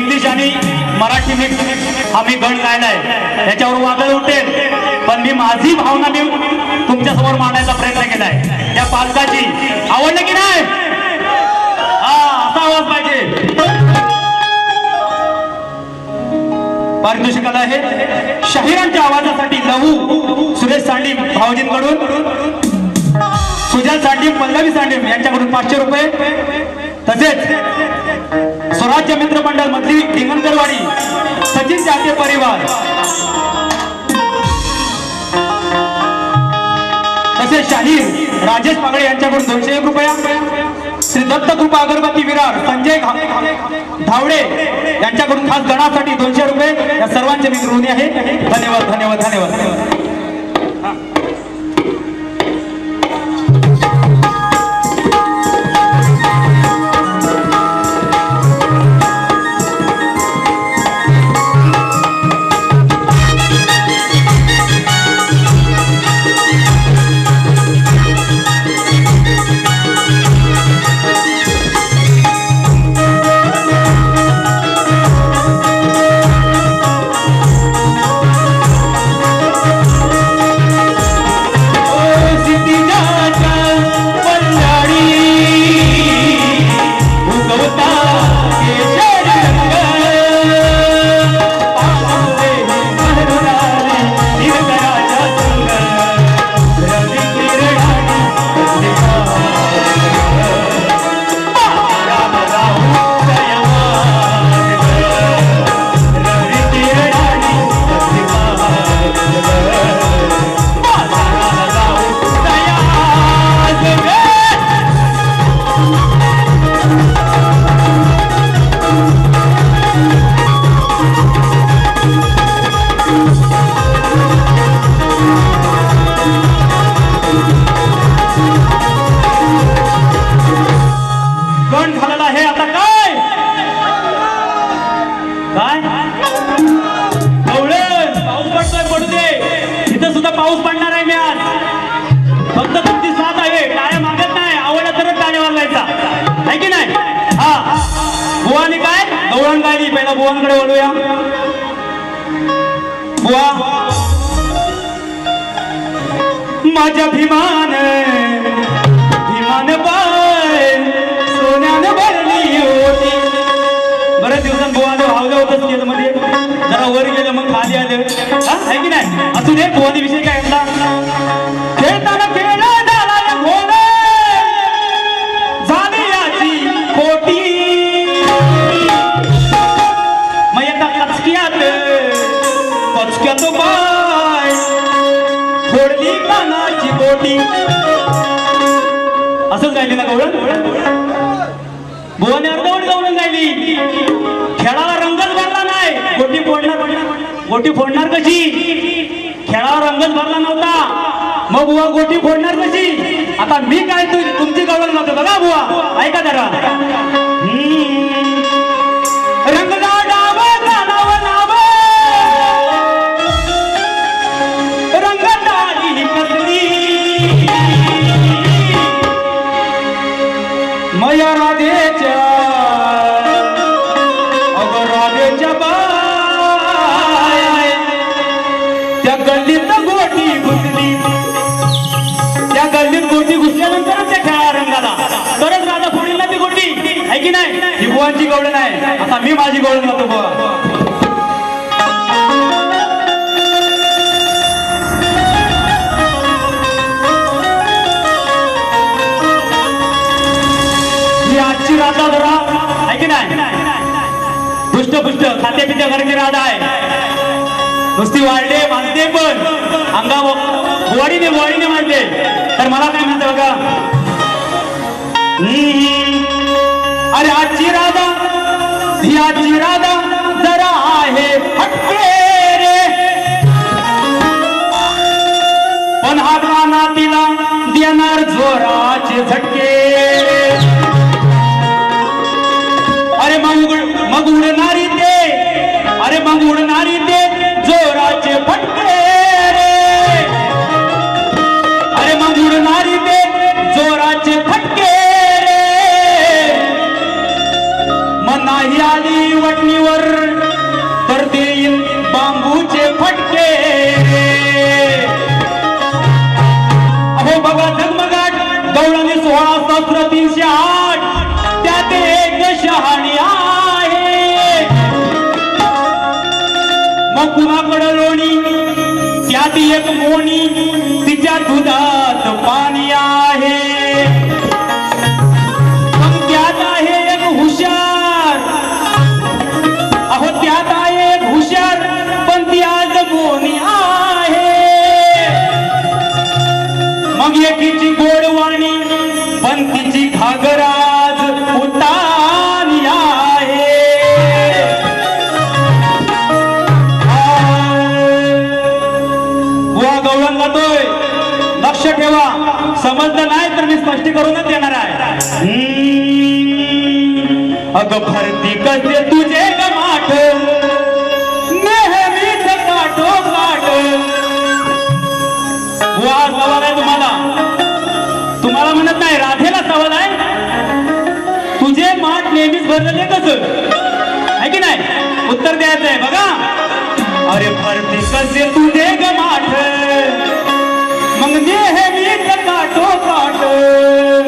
English आणि Marathi mix हा मी गण गायलाय. त्याच्यावर वादळ उठेल. पण मी माझी भावना मी तुमच्यासमोर मांडायचा प्रयत्न केलाय. त्या पालकाची आवडलं की नाही? हा असा आवाज पाहिजे. पारितोषिकाला आहे. शाहिरांच्या आवाजासाठी लहू सुरेश सांडी भाऊजींकडून सुजात सांडीम पल्लवी सांडीम यांच्याकडून पाचशे रुपये. तसेच स्वराज्य मित्र मंडळ मधली ढिंगणकरवाडी सचिन जाते परिवार. तसेच शाहीर राजेश पागळे यांच्याकडून दोनशे एक रुपया. श्री दत्त कृपा अगरबत्ती विरार संजय धावडे यांच्याकडून खास गणासाठी दोनशे रुपये. या सर्वांचे मी ऋणी आहे. धन्यवाद धन्यवाद धन्यवाद. आहे की नाही? हा। बुवाने काय गवळण गायली पहिला बुवांकडे वळूया बुवा माझ्या भीमान भीमान पाय सोन्यानं भरली होती। बऱ्याच दिवसांत बुवाने भावलं होतं स्टेजमध्ये. जरा वर गेलं मग खाली आलं. हा, आहे की नाही? असू दे बुवानी विषय काय? कचक्यात बाय. फोडली कानाची बोटी. असंच गायली ना गवळण? भुवाने अर्धवट गवळण गायली. खेळाला रंगच भरला नाही. गोटी फोडणार गोटी फोडणार कशी? खेळावर रंगच भरला नव्हता. मग बुवा गोटी फोडणार कशी? आता मी काय तुमची गवळण नव्हतं बघा बुवा. ऐका जरा. मया राधेच्या अग राधेच्या बाय त्या गल्लीत गोटी घुसली. त्या गल्लीत गोटी घुसल्यानंतर त्या खेळा रंगाला. तरच राधा फोडील ना ती गोटी आहे की नाही? ही बुवांची गवळण आहे. आता मी माझी गवळण होतो पुष्ट पुष्ट खाते पित्या घरची राधा आहे. नुसती वाढले मानते पण. अंगा बुवाडीने बुवाडीने मानते. तर मला काय म्हणते बघा? अरे आजची राधा ही आजची राधा जरा आहे हटके रे. पण हा गाणा तिला देणार जोराचे झटके. मग उडणारी ते. अरे मग उडणारी ते जोराचे फटके रे. अरे मग उडणारी ते जोराचे फटके रे. मनाही आली वटणीवर तर देईल बांबूचे फटके अहो बघा जगमगाट गौळाने सोळा सतरा तीनशे आठ. कुणाकडं लोणी त्यात एक मोणी तिच्या दुधात पाणी लक्ष ठेवा. समजलं नाही तर मी स्पष्टीकरूनच देणार आहे. अग भरती कसे तुझे गमाट नेहमीच काठो काठ वाज सवाल आहे तुम्हाला. तुम्हाला म्हणत नाही राधेला सवाल आहे. तुझे माठ नेहमीच भरलेले कसं? आहे की नाही? उत्तर द्यायचं आहे बघा. अरे भरती कसे तुझे गमाठ नेहमीच काटो।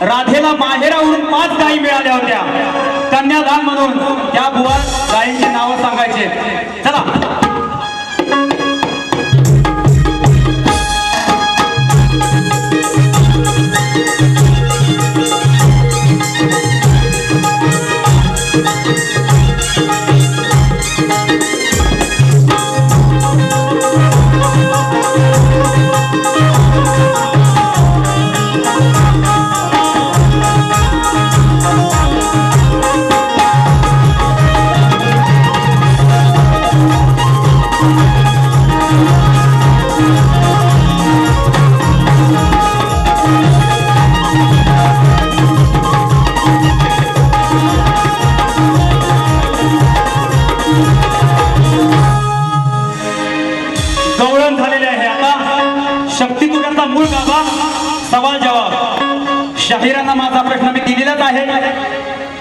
राधेला माहेरावरून पाच गायी मिळाल्या होत्या. कन्यादान म्हणून त्या बुवा गायींची नावं सांगायचे. चला.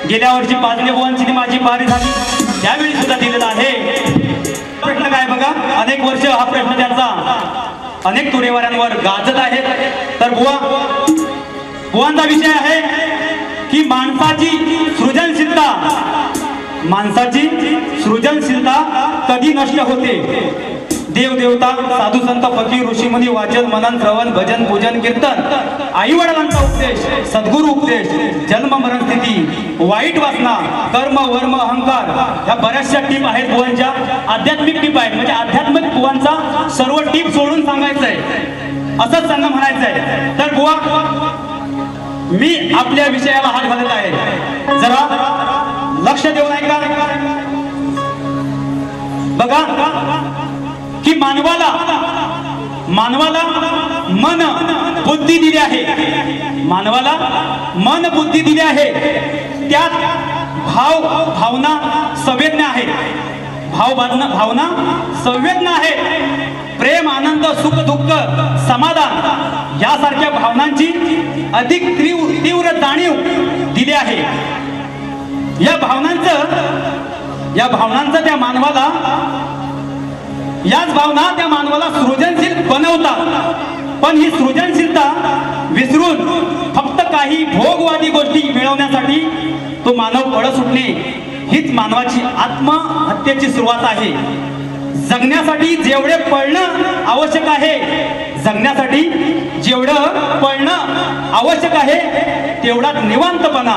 गेल्या वर्षी पाजले ती माझी पारी झाली. त्यावेळी सुद्धा दिलेला आहे. प्रश्न काय बघा? अनेक वर्ष हा प्रश्न त्यांचा. अनेक तुरेवाऱ्यांवर गाजत आहे तर बुवा बुवांचा विषय आहे की माणसाची सृजनशीलता. माणसाची सृजनशीलता कधी नष्ट होते? देव देवता साधू संत फकीर ऋषीमुनी वाचन मनन श्रवण भजन पूजन कीर्तन आई वडिलांचा उपदेश सद्गुरु उपदेश जन्म मरण स्थिती वाईट वासना कर्म वर्म अहंकार ह्या बऱ्याचशा टीप आहेत बुवांच्या. आध्यात्मिक टीप आहेत. म्हणजे आध्यात्मिक बुवांचा सर्व टीप सोडून सांगायचं आहे असंच त्यांना म्हणायचं आहे तर बुवा मी आपल्या विषयाला हात घालत आहे. जरा लक्ष देऊन ऐका बघा. की मानवाला मानवाला मन बुद्धी दिली आहे. मानवाला मन बुद्धी दिली आहे. त्यात भाव भावना संवेदना आहेत. भाव भावना भावना संवेदना आहे. प्रेम आनंद सुख दुःख समाधान यासारख्या भावनांची अधिक तीव्र तीव्र जाणीव दिली आहे. या भावनांचं या भावनांचं त्या मानवाला याच भावना त्या मानवाला सृजनशील बनवतात. पण ही सृजनशीलता विसरून फक्त काही भोगवादी गोष्टी मिळवण्यासाठी तो मानव पळ सुटणे हीच मानवाची आत्महत्येची सुरुवात आहे. जगण्यासाठी जेवढे पळणं आवश्यक आहे जगण्यासाठी जेवढं पळणं आवश्यक आहे तेवढा निवांतपणा.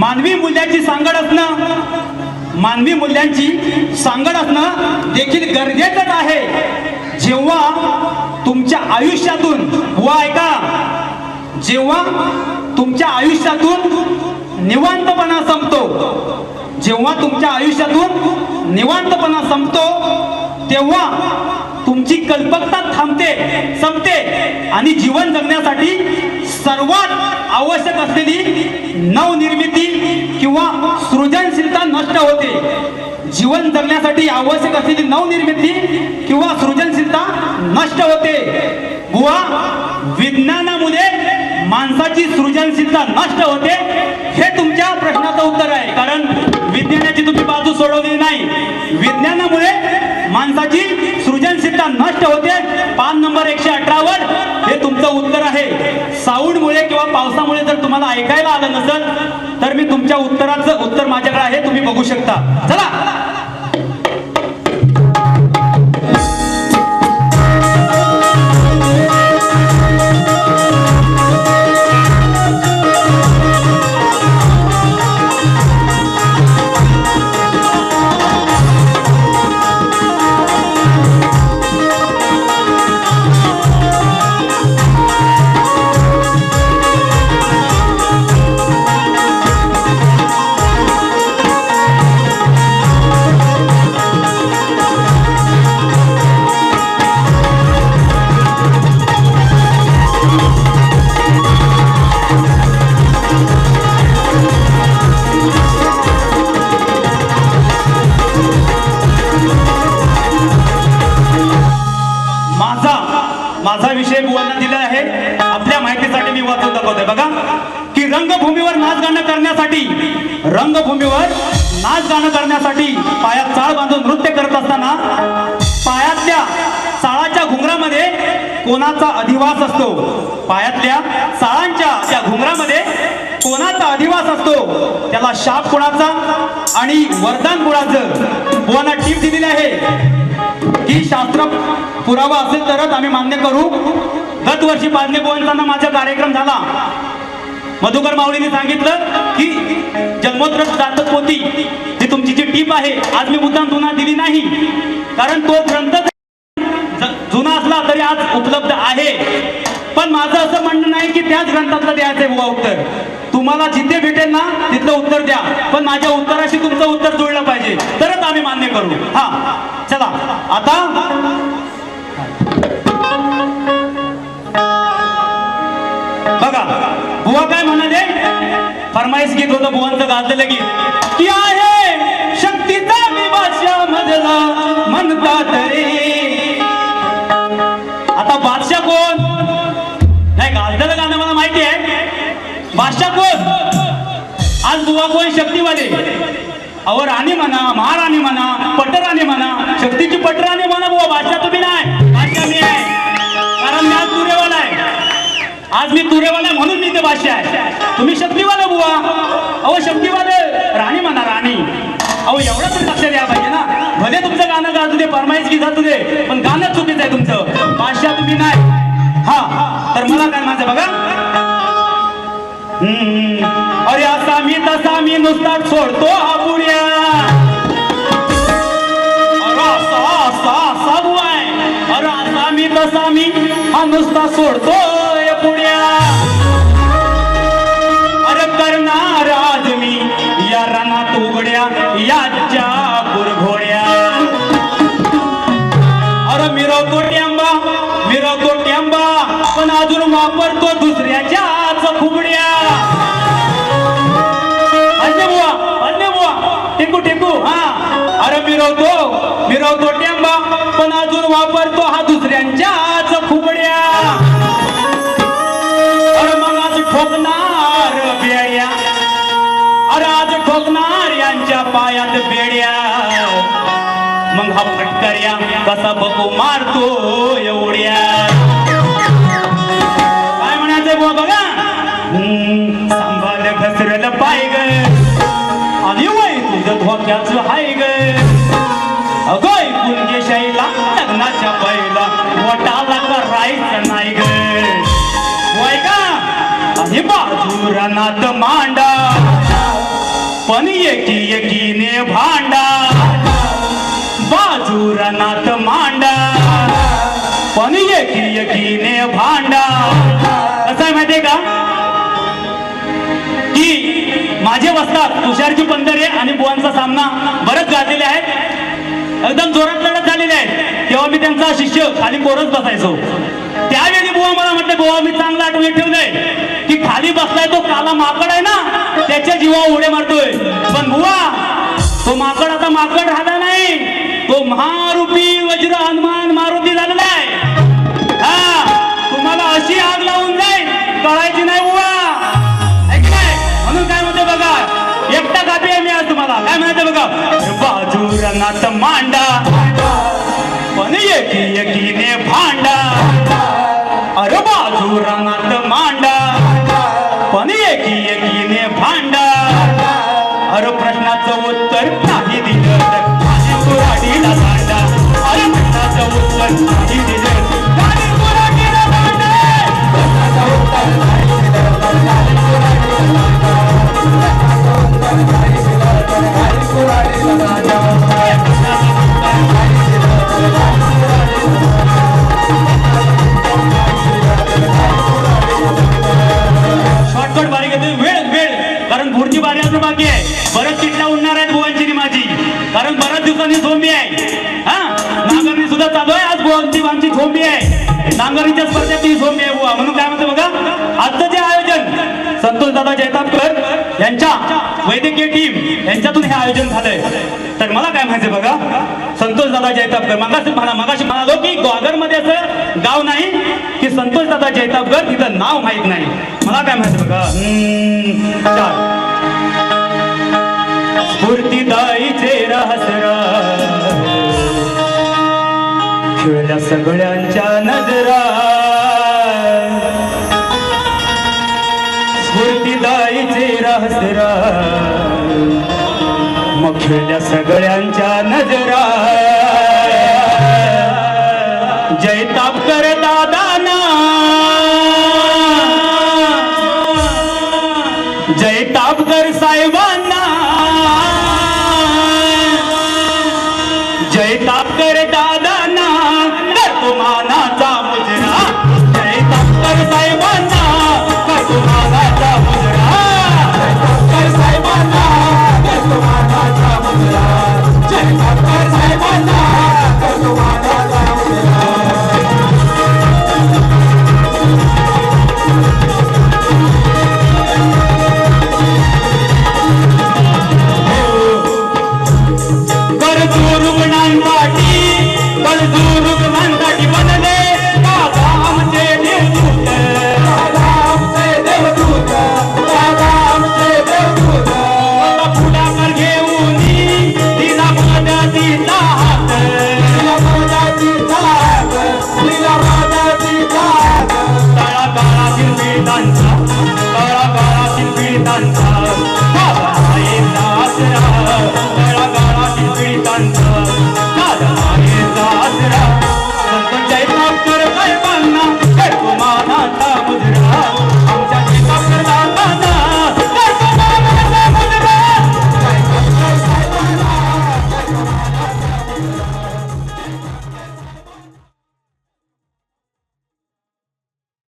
मानवी मूल्याची सांगड असणं मानवी मूल्यांची सांगड असणं देखील गरजेचंच आहे. जेव्हा तुमच्या आयुष्यातून व ऐका जेव्हा तुमच्या आयुष्यातून निवांतपणा संपतो जेव्हा तुमच्या आयुष्यातून निवांतपणा संपतो तेव्हा तुमची कल्पकता थांबते संपते आणि जीवन जगण्यासाठी सर्वात आवश्यक असलेली नवनिर्मिती किंवा सृजनशीलता नष्ट होते. जीवन जगण्यासाठी आवश्यक असलेली नवनिर्मिती किंवा सृजनशीलता नष्ट होते. बुवा विज्ञानामुळे माणसाची सृजनशीलता नष्ट होते हे तुमच्या प्रश्नाचं उत्तर आहे. कारण विज्ञानाची तुम्ही बाजू सोडवली नाही. विज्ञानामुळे माणसाची सृजनशीलता नष्ट होते. पान नंबर एकशे अठरावर हे तुमचं उत्तर आहे. साऊंडमुळे किंवा पावसामुळे जर तुम्हाला ऐकायला आलं नसेल तर मी तुमच्या उत्तराचं उत्तर माझ्याकडे आहे. तुम्ही बघू शकता. चला! आणि वरदान कोणाचं बुवांना टीप दिलेली आहे. की शास्त्र पुरावा असेल तरच आम्ही मान्य करू. गत वर्षी पाजले बुवांचा माझा कार्यक्रम झाला. मधुकर माऊलीने सांगितलं की जन्मोत्तर जातक पोती. ही तुमची जी टीप आहे आज मी मुद्दाम जुना दिली नाही. कारण तो ग्रंथ जुना असला तरी आज उपलब्ध आहे. पण माझं असं म्हणणं नाही की त्याच ग्रंथातलं द्यायचंय बुवा उत्तर. तुम्हाला जिथे भेटेल ना तिथलं उत्तर द्या. पण माझ्या उत्तराशी तुमचं उत्तर जुळलं पाहिजे. तरच आम्ही मान्य करू. हा. चला. आता? बघा. बुवा काय म्हणाले? फरमाईश गीत होतं बुवांचं गाजलेलं गीत. की आहे शक्तीचा विभाषा आज बुवा शक्तीवाले अहो राणी म्हणा महाराणी म्हणा पटराणी म्हणा. शक्तीची पटराणी म्हणा बुवा भाषा तुम्ही नाही. भाषा मी आहे. कारण मी आज तुरेवाला आहे. आज मी तुरेवाला आहे म्हणून मी ते भाषा आहे. तुम्ही शक्तीवाले बुवा. अहो शक्तीवाले. राणी म्हणा राणी. अहो एवढं तरी लक्ष द्या पाहिजे ना. भले तुमचं गाणं गाजू दे फरमाईश की गाजू दे पण गाणं चुकीचं आहे तुमचं. भाषा तुम्ही नाही. हा तर मला काय माझं बघा. हम्म. अरे असा मी तसा मी नुसता सोडतो हा अरे असा असा असा आहे. अरे असा मी तसा मी हा नुसता सोडतो. मिरवतो मिरवतो टेंबा पण अजून वापरतो हा दुसऱ्यांच्याच खुबड्या अरे मग आज ठोकणार बेड्या अरे आज ठोकणार यांच्या पायात बेड्या. मग हा फटकऱ्या कसा बघू मारतो एवढ्या. काय म्हणायचं बुवा बघा? सांभाळ घसरल पाय ग. आणि वय तुझं धोक्याच हाय ग. अगोय गुंजेशाईला लग्नाच्या बैला वटाला करायचं नाही ग. वय का? आणि बाजूरनात मांडा. पण एकी एकीने भांडा. बाजूरनात मांडा. पण एकी एकीने भांडा. कसं आहे माहितीये का? की माझे वस्तात तुषारची पंधरे आणि बुवांचा सामना बरंच गाजलेले आहेत. एकदम जोरात लढत झालेली आहे. तेव्हा मी त्यांचा शिष्य खाली कोरच बसायचो. त्यावेळी बुवा मला म्हटलं बुवा मी चांगला आठवणी ठेवलंय की खाली बसलाय तो काला माकड आहे ना त्याच्या जीवा उड्या मारतोय. पण बुवा तो माकड आता माकड राहिला नाही. तो महारूपी वज्र हनुमान काय म्हणायचं बघा? बाजू रंगात मांडा पण एकी एकीने भांडा. अरे बाजू रंगा आहे स्पर्धेची स्पर्धेत ती म्हणून काय म्हणतो बघा? आजचं जे आयोजन संतोष दादा जयतापकर यांच्या वैद्यकीय टीम यांच्यातून हे आयोजन झालंय. तर मला काय म्हणायचं बघा? संतोष दादा जयतापकर मगाशी म्हणा मगाशी म्हणालो की ग्वागरमध्ये असं गाव नाही की संतोष दादा जयतापकर तिथं नाव माहीत नाही. मला काय म्हणायचं बघा? हम्म, रहस्य मिळल्या सगळ्यांच्या नजरा. स्फूर्तीदायीचे रहसरा मग खेळल्या सगळ्यांच्या नजरा. जयताप कर दादाना. जयताप कर साहेबांना.